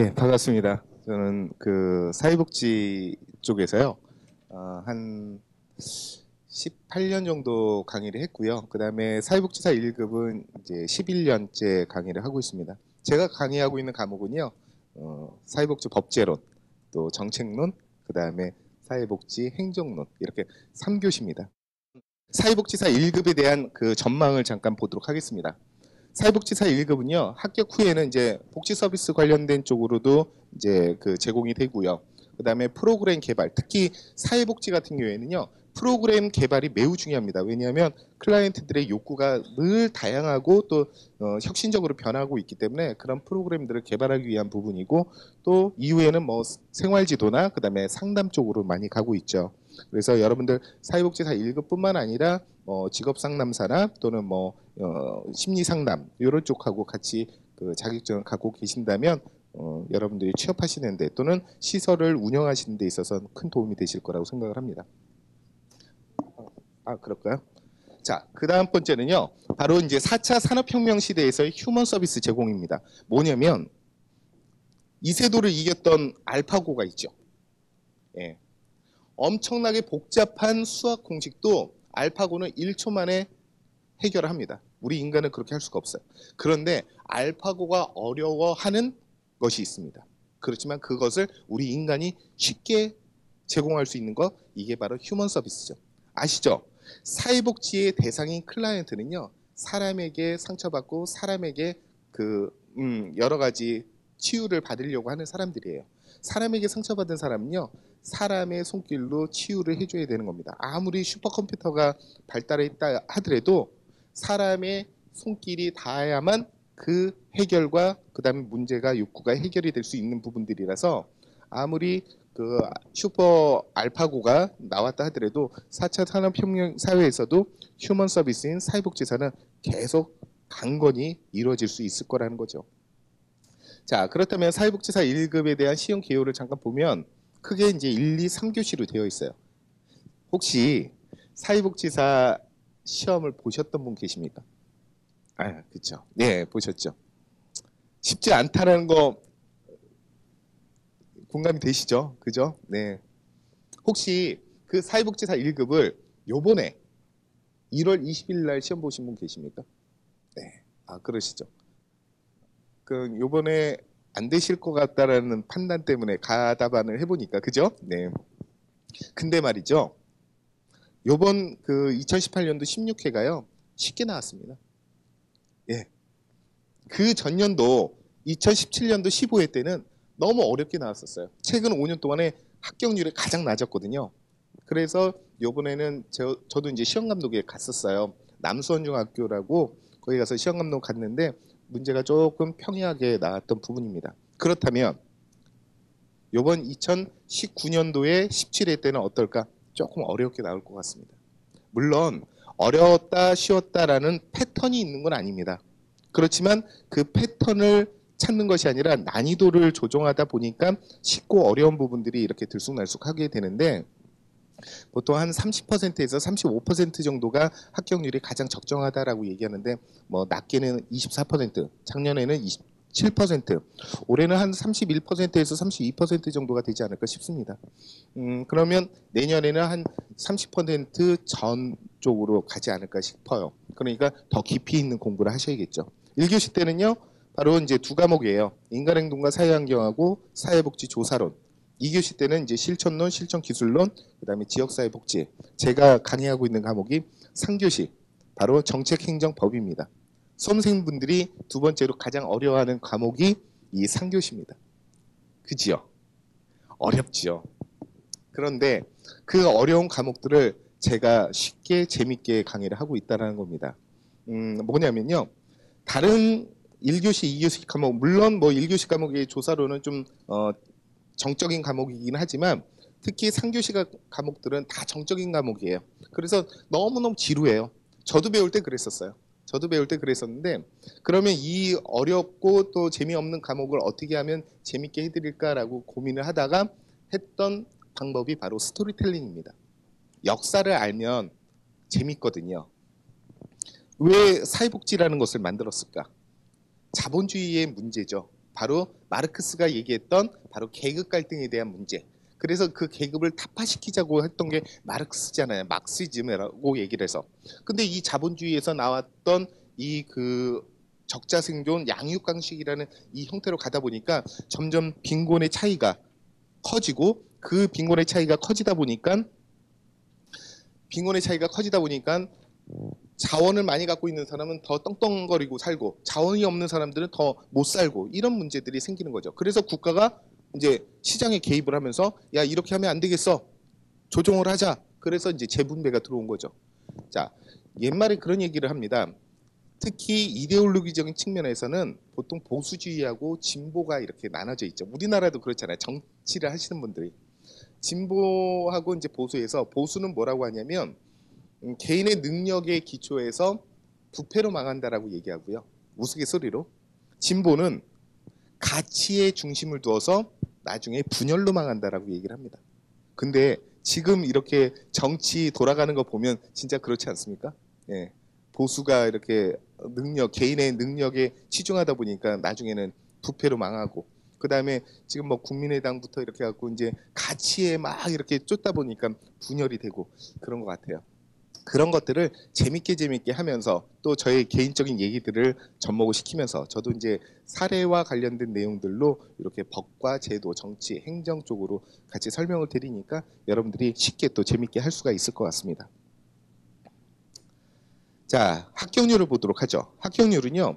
예, 반갑습니다. 저는 그 사회복지 쪽에서요. 어, 한 18년 정도 강의를 했고요. 그다음에 사회복지사 1급은 이제 11년째 강의를 하고 있습니다. 제가 강의하고 있는 과목은요. 어, 사회복지 법제론, 또 정책론, 그다음에 사회복지 행정론 이렇게 3교시입니다. 사회복지사 1급에 대한 그 전망을 잠깐 보도록 하겠습니다. 사회복지사 1급은요 합격 후에는 이제 복지 서비스 관련된 쪽으로도 이제 그 제공이 되고요. 그다음에 프로그램 개발, 특히 사회복지 같은 경우에는요 프로그램 개발이 매우 중요합니다. 왜냐하면 클라이언트들의 욕구가 늘 다양하고 또 어, 혁신적으로 변하고 있기 때문에 그런 프로그램들을 개발하기 위한 부분이고 또 이후에는 뭐 생활지도나 그다음에 상담 쪽으로 많이 가고 있죠. 그래서 여러분들 사회복지사 1급뿐만 아니라 뭐 직업 상담사나 또는 뭐 어, 심리 상담 이런 쪽하고 같이 그 자격증을 갖고 계신다면 어, 여러분들이 취업하시는 데 또는 시설을 운영하시는 데 있어서 큰 도움이 되실 거라고 생각을 합니다. 아 그럴까요? 자, 그 다음 번째는요. 바로 이제 4차 산업혁명 시대에서의 휴먼 서비스 제공입니다. 뭐냐면 이세도를 이겼던 알파고가 있죠. 예. 엄청나게 복잡한 수학 공식도 알파고는 1초 만에 해결을 합니다. 우리 인간은 그렇게 할 수가 없어요. 그런데 알파고가 어려워하는 것이 있습니다. 그렇지만 그것을 우리 인간이 쉽게 제공할 수 있는 것 이게 바로 휴먼 서비스죠. 아시죠? 사회복지의 대상인 클라이언트는요. 사람에게 상처받고 사람에게 그 음, 여러 가지 치유를 받으려고 하는 사람들이에요. 사람에게 상처받은 사람은요. 사람의 손길로 치유를 해줘야 되는 겁니다. 아무리 슈퍼컴퓨터가 발달했다 하더라도 사람의 손길이 닿아야만 그 해결과 그 다음에 문제가 욕구가 해결이 될 수 있는 부분들이라서 아무리 그 슈퍼 알파고가 나왔다 하더라도 4차 산업혁명 사회에서도 휴먼 서비스인 사회복지사는 계속 강건히 이루어질 수 있을 거라는 거죠. 자, 그렇다면 사회복지사 1급에 대한 시험 개요를 잠깐 보면 크게 이제 1, 2, 3교시로 되어 있어요. 혹시 사회복지사 시험을 보셨던 분 계십니까? 아, 그렇죠. 네, 보셨죠. 쉽지 않다는 거 공감이 되시죠? 그죠? 네. 혹시 그 사회복지사 1급을 요번에 1월 20일 날 시험 보신 분 계십니까? 네. 아, 그러시죠. 그 요번에 안 되실 것 같다라는 판단 때문에 가다반을 해보니까 그죠? 네. 근데 말이죠. 요번 그 2018년도 16회가요 쉽게 나왔습니다. 예. 그 전년도 2017년도 15회 때는 너무 어렵게 나왔었어요. 최근 5년 동안에 합격률이 가장 낮았거든요. 그래서 요번에는 저, 저도 이제 시험 감독에 갔었어요. 남수원중학교라고 거기 가서 시험 감독 갔는데 문제가 조금 평이하게 나왔던 부분입니다. 그렇다면 이번 2019년도에 17회 때는 어떨까? 조금 어렵게 나올 것 같습니다. 물론 어려웠다 쉬웠다라는 패턴이 있는 건 아닙니다. 그렇지만 그 패턴을 찾는 것이 아니라 난이도를 조정하다 보니까 쉽고 어려운 부분들이 이렇게 들쑥날쑥하게 되는데 보통 한 30%에서 35% 정도가 합격률이 가장 적정하다라고 얘기하는데 뭐 낮게는 24%, 작년에는 27%, 올해는 한 31%에서 32% 정도가 되지 않을까 싶습니다. 음, 그러면 내년에는 한 30%전 쪽으로 가지 않을까 싶어요. 그러니까 더 깊이 있는 공부를 하셔야겠죠. 1교시 때는요. 바로 이제 두 과목이에요. 인간행동과 사회환경하고 사회복지 조사론. 2교시 때는 이제 실천론, 실천 기술론, 그다음에 지역사회 복지. 제가 강의하고 있는 과목이 3교시, 바로 정책행정법입니다. 수험생분들이 두 번째로 가장 어려워하는 과목이 이 3교시입니다. 그지요? 어렵지요. 그런데 그 어려운 과목들을 제가 쉽게 재밌게 강의를 하고 있다는 겁니다. 음, 뭐냐면요. 다른 1교시, 2교시 과목, 물론 뭐 1교시 과목의 조사로는 좀 어, 정적인 과목이긴 하지만 특히 3교시 과목들은 다 정적인 과목이에요. 그래서 너무너무 지루해요. 저도 배울 때 그랬었어요. 저도 배울 때 그랬었는데 그러면 이 어렵고 또 재미없는 과목을 어떻게 하면 재밌게 해드릴까라고 고민을 하다가 했던 방법이 바로 스토리텔링입니다. 역사를 알면 재밌거든요. 왜 사회복지라는 것을 만들었을까? 자본주의의 문제죠. 바로 마르크스가 얘기했던 바로 계급 갈등에 대한 문제. 그래서 그 계급을 타파시키자고 했던 게 마르크스잖아요. 막시즘이라고 얘기를 해서. 근데 이 자본주의에서 나왔던 이 그 적자 생존 양육강식이라는 이 형태로 가다 보니까 점점 빈곤의 차이가 커지고 그 빈곤의 차이가 커지다 보니까 빈곤의 차이가 커지다 보니까 자원을 많이 갖고 있는 사람은 더 떵떵거리고 살고 자원이 없는 사람들은 더 못 살고 이런 문제들이 생기는 거죠. 그래서 국가가 이제 시장에 개입을 하면서 야 이렇게 하면 안 되겠어 조정을 하자. 그래서 이제 재분배가 들어온 거죠. 자 옛말에 그런 얘기를 합니다. 특히 이데올로기적인 측면에서는 보통 보수주의하고 진보가 이렇게 나눠져 있죠. 우리나라도 그렇잖아요. 정치를 하시는 분들이 진보하고 이제 보수에서 보수는 뭐라고 하냐면 음, 개인의 능력에 기초해서 부패로 망한다라고 얘기하고요. 우스갯소리로 진보는 가치에 중심을 두어서 나중에 분열로 망한다라고 얘기를 합니다. 근데 지금 이렇게 정치 돌아가는 거 보면 진짜 그렇지 않습니까? 예. 보수가 이렇게 능력, 개인의 능력에 치중하다 보니까 나중에는 부패로 망하고 그 다음에 지금 뭐 국민의당부터 이렇게 갖고 이제 가치에 막 이렇게 쫓다 보니까 분열이 되고 그런 것 같아요. 그런 것들을 재밌게 재밌게 하면서 또 저의 개인적인 얘기들을 접목을 시키면서 저도 이제 사례와 관련된 내용들로 이렇게 법과 제도, 정치, 행정 쪽으로 같이 설명을 드리니까 여러분들이 쉽게 또 재밌게 할 수가 있을 것 같습니다. 자, 합격률을 보도록 하죠. 합격률은요.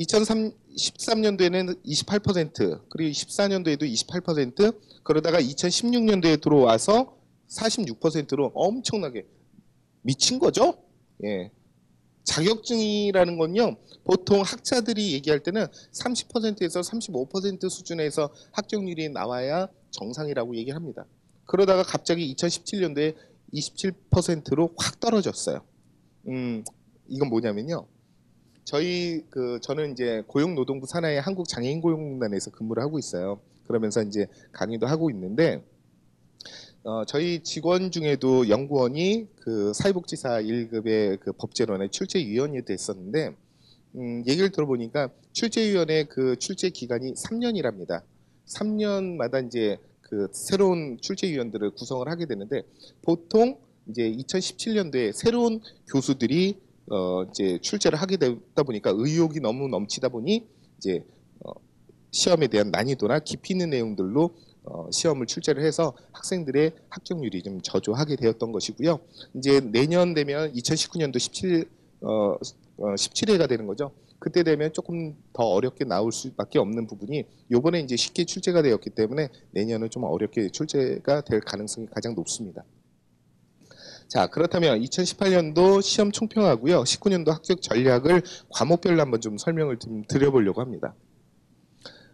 2013년도에는 28% 그리고 14년도에도 28% 그러다가 2016년도에 들어와서 46%로 엄청나게 미친 거죠. 예. 자격증이라는 건요. 보통 학자들이 얘기할 때는 30%에서 35% 수준에서 합격률이 나와야 정상이라고 얘기를 합니다. 그러다가 갑자기 2017년도에 27%로 확 떨어졌어요. 음, 이건 뭐냐면요. 저희 그 저는 이제 고용노동부 산하의 한국 장애인 고용공단에서 근무를 하고 있어요. 그러면서 이제 강의도 하고 있는데 어, 저희 직원 중에도 연구원이 그 사회복지사 1급의 그 법제론의 출제위원이 됐었는데 음, 얘기를 들어보니까 출제위원회 그 출제 기간이 3년이랍니다. 3년마다 이제 그 새로운 출제위원들을 구성을 하게 되는데 보통 이제 2017년도에 새로운 교수들이 어 이제 출제를 하게 되다 보니까 의욕이 너무 넘치다 보니 이제 어 시험에 대한 난이도나 깊이 있는 내용들로 어 시험을 출제를 해서 학생들의 합격률이 좀 저조하게 되었던 것이고요. 이제 내년 되면 2019년도 17 어, 어 17회가 되는 거죠. 그때 되면 조금 더 어렵게 나올 수밖에 없는 부분이 요번에 이제 쉽게 출제가 되었기 때문에 내년은 좀 어렵게 출제가 될 가능성이 가장 높습니다. 자, 그렇다면 2018년도 시험 총평하고요. 19년도 합격 전략을 과목별로 한번 좀 설명을 좀 드려보려고 합니다.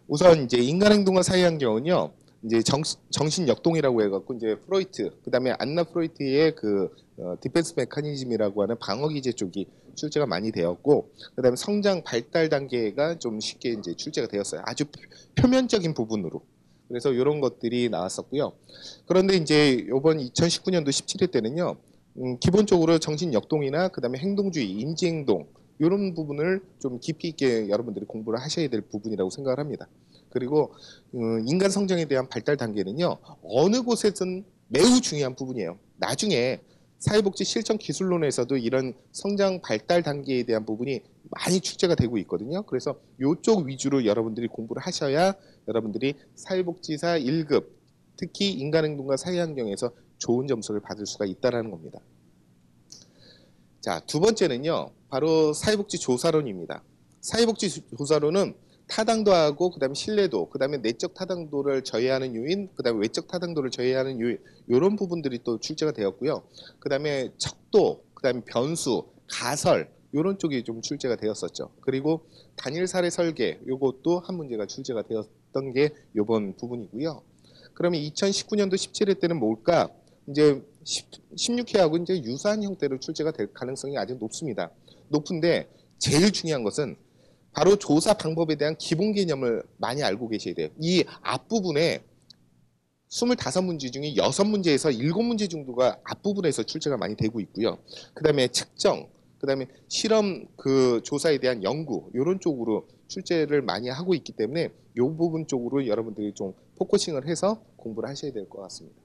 우선 이제 인간행동과 사회환경은요. 이제 정, 정신 역동이라고 해갖고 이제 프로이트, 그다음에 안나 프로이트의 그 어, 디펜스 메커니즘이라고 하는 방어 기제 쪽이 출제가 많이 되었고, 그다음에 성장 발달 단계가 좀 쉽게 이제 출제가 되었어요. 아주 표면적인 부분으로. 그래서 이런 것들이 나왔었고요. 그런데 이제 이번 2019년도 17회 때는요. 음, 기본적으로 정신 역동이나 그다음에 행동주의, 인지행동 이런 부분을 좀 깊이 있게 여러분들이 공부를 하셔야 될 부분이라고 생각을 합니다. 그리고 음, 인간 성장에 대한 발달 단계는요 어느 곳에든 매우 중요한 부분이에요. 나중에 사회복지 실천 기술론에서도 이런 성장 발달 단계에 대한 부분이 많이 축제가 되고 있거든요. 그래서 이쪽 위주로 여러분들이 공부를 하셔야 여러분들이 사회복지사 1급 특히 인간행동과 사회환경에서 좋은 점수를 받을 수가 있다는 겁니다. 자, 두 번째는요. 바로 사회복지 조사론입니다. 사회복지 조사론은 타당도 하고 그다음에 신뢰도, 그다음에 내적 타당도를 저해하는 요인, 그다음에 외적 타당도를 저해하는 요인 이런 부분들이 또 출제가 되었고요. 그다음에 척도, 그다음에 변수, 가설 이런 쪽이 좀 출제가 되었었죠. 그리고 단일 사례 설계 요것도 한 문제가 출제가 되었던 게 요번 부분이고요. 그러면 2019년도 17회 때는 뭘까? 이제 16회하고 이제 유사한 형태로 출제가 될 가능성이 아주 높습니다. 높은데 제일 중요한 것은 바로 조사 방법에 대한 기본 개념을 많이 알고 계셔야 돼요. 이 앞부분에 25문제 중에 6문제에서 7문제 정도가 앞부분에서 출제가 많이 되고 있고요. 그 다음에 측정, 그 다음에 실험 그 조사에 대한 연구 이런 쪽으로 출제를 많이 하고 있기 때문에 이 부분 쪽으로 여러분들이 좀 포커싱을 해서 공부를 하셔야 될 것 같습니다.